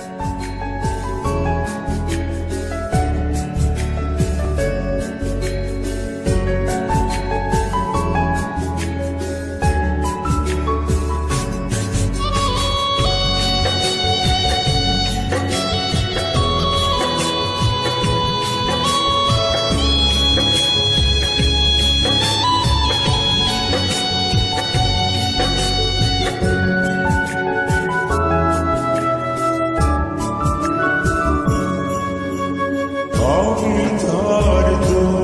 Bye.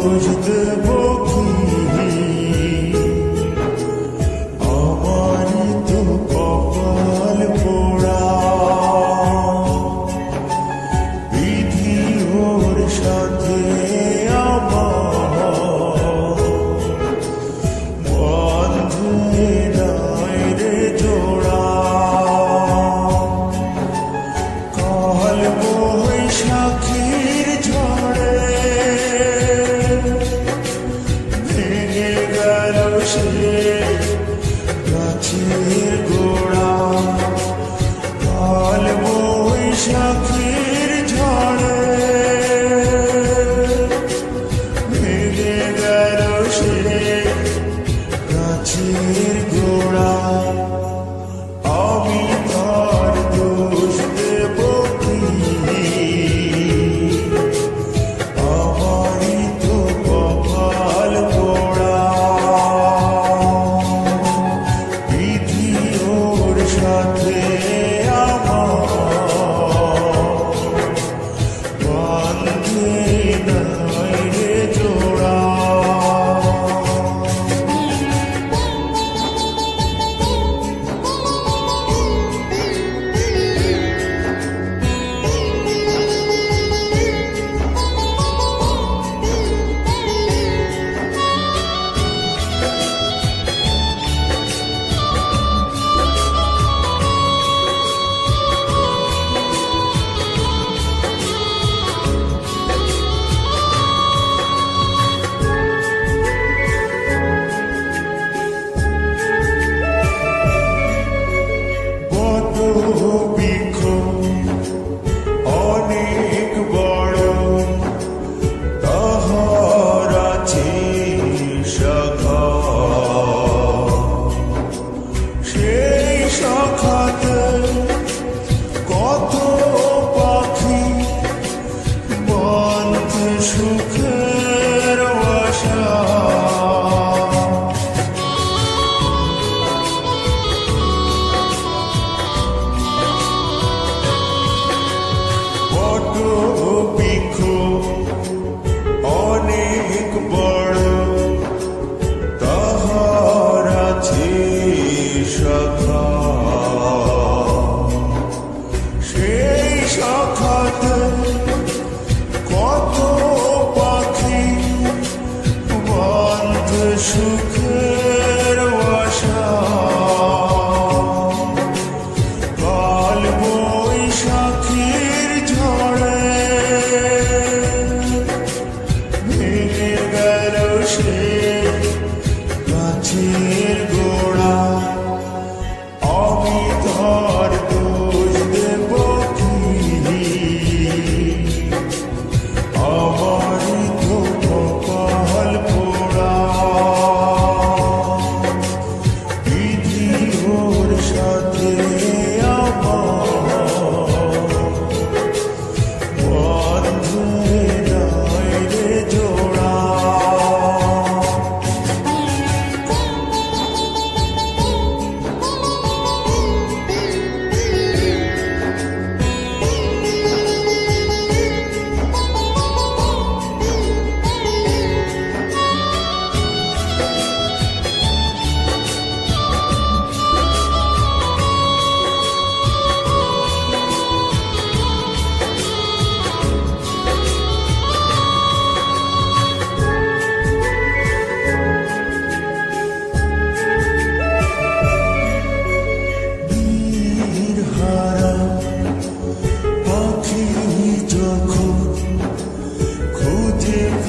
খোঁজ দেব কি আমার তো কপাল পোড়া। বিধি ওর সাথে গাছের গোড়া। সুখের আশা। বট বিক্ষোভ see.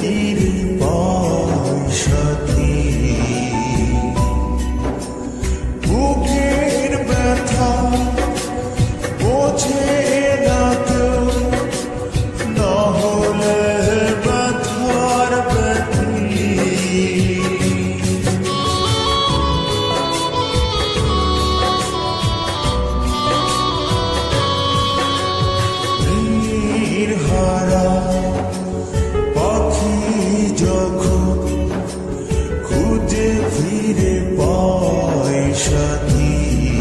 一笔 You.